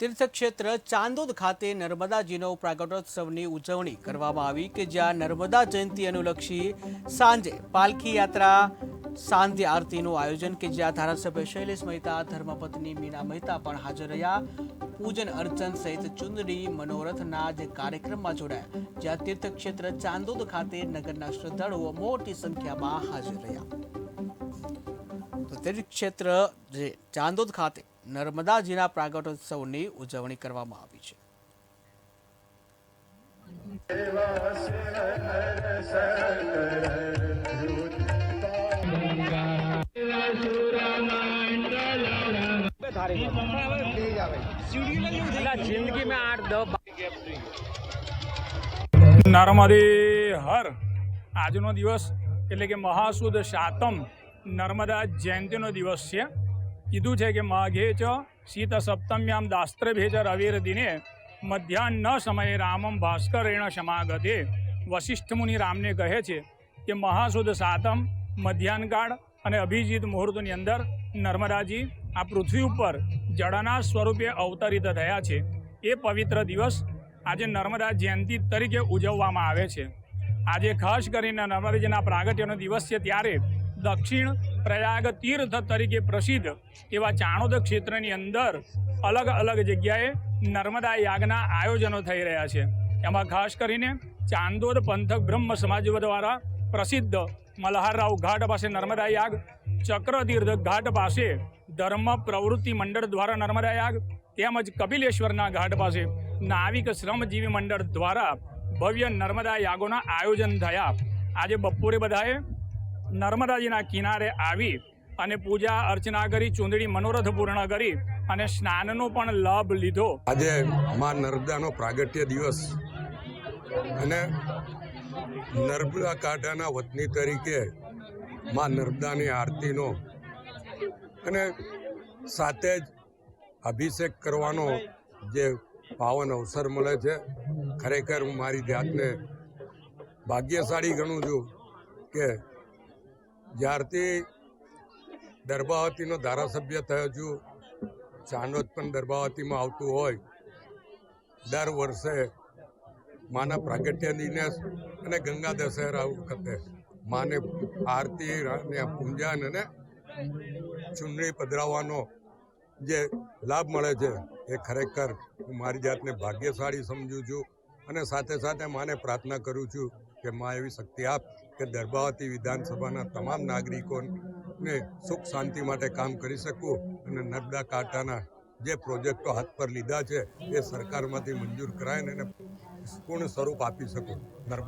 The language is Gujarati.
તીર્થક્ષેત્ર ચાંદોદ ખાતે નર્મદાજીનો પ્રાગટોત્સવની ઉજવણી કરવામાં આવી કે જ્યાં નર્મદા જયંતિ અનુલક્ષી સાંજે પાલખી યાત્રા સાંધ્ય આરતીનું આયોજન કે જ્યાં ધારાસભ્ય શૈલેષ મહેતા, ધર્મપત્ની મીના મહેતા પણ હાજર રહ્યા. પૂજન અર્ચન સહિત ચુંદડી મનોરથના જે કાર્યક્રમમાં જોડાયા. જ્યાં તીર્થક્ષેત્ર ચાંદોદ ખાતે નગરના શ્રદ્ધાળુઓ મોટી સંખ્યામાં હાજર રહ્યા. તો તીર્થક્ષેત્ર જે ચાંદોદ ખાતે નર્મદાજીના પ્રાગટોત્સવની ઉજવણી કરવામાં આવી છે. જિંદગી આઠ દસ નર્મદે હર આજનો દિવસ એટલે કે મહાસુદ સાતમ નર્મદા જયંતિનો દિવસ છે. કીધું છે કે માઘે ચ શીત સપ્તમ્યામ દાસ્ત્રભેજ રવિર દિને મધ્યાહ્ન સમયે રામમ ભાસ્કરેણ સમાગતે વશિષ્ઠ મુનિ રામને કહે છે કે મહાસુદ સાતમ, મધ્યાહનકાળ અને અભિજીત મુહૂર્તની અંદર નર્મદાજી, આ પૃથ્વી ઉપર જળના સ્વરૂપે અવતરિત થયા છે. એ પવિત્ર દિવસ આજે નર્મદા જયંતિ તરીકે ઉજવવામાં આવે છે. આજે ખાસ કરીને નર્મદાજીના પ્રાગટ્યનો દિવસ છે ત્યારે દક્ષિણ પ્રયાગ તીર્થ તરીકે પ્રસિદ્ધ એવા ચાણોદ ક્ષેત્રની અંદર અલગ અલગ જગ્યાએ નર્મદા યાગના આયોજનો થઈ રહ્યા છે. એમાં ખાસ કરીને ચાંદોદ પંથક બ્રહ્મ સમાજ દ્વારા પ્રસિદ્ધ મલ્હારરાવ ઘાટ પાસે નર્મદા યાગ, ચક્રતીર્થ ઘાટ પાસે ધર્મ પ્રવૃત્તિ મંડળ દ્વારા નર્મદા યાગ, તેમજ કપિલેશ્વરના ઘાટ પાસે નાવિક શ્રમજીવી મંડળ દ્વારા ભવ્ય નર્મદા યાગોના આયોજન થયા. આજે બપોરે બધાએ નર્મદાજીના કિનારે આવી અને પૂજા અર્ચના કરી, ચૂંદડી મનોરથ પૂર્ણ કરી અને સ્નાનનો પણ લાભ લીધો. આજે માં નર્મદાનો પ્રાગટ્ય દિવસ. અને નર્મદા કાંઠાના વતની તરીકે માં નર્મદાની આરતીનો અને સાથે જ અભિષેક કરવાનો જે પાવન અવસર મળે છે, ખરેખર હું મારી જાતને ભાગ્યશાળી ગણું છું કે જ્યારથી દરબાવતીનો ધારાસભ્ય થયો છું, ચાંદોદ પણ દરબાવતીમાં આવતું હોય, દર વર્ષે માના પ્રાગટ્ય દિનેશ અને ગંગા દશેરા વખતે માને આરતી અને પૂંજન અને ચૂંટણી પધરાવવાનો જે લાભ મળે છે, એ ખરેખર હું મારી જાતને ભાગ્યશાળી સમજું છું અને સાથે સાથે માને પ્રાર્થના કરું છું કે માં એવી શક્તિ આપ કે દરબાવતી વિધાનસભાના તમામ નાગરિકોને સુખ શાંતિ માટે કામ કરી શકું અને નર્મદા કાંઠાના જે પ્રોજેક્ટો હાથ પર લીધા છે, એ સરકારમાંથી મંજૂર કરાય અને પૂર્ણ સ્વરૂપ આપી શકું. નર્મદા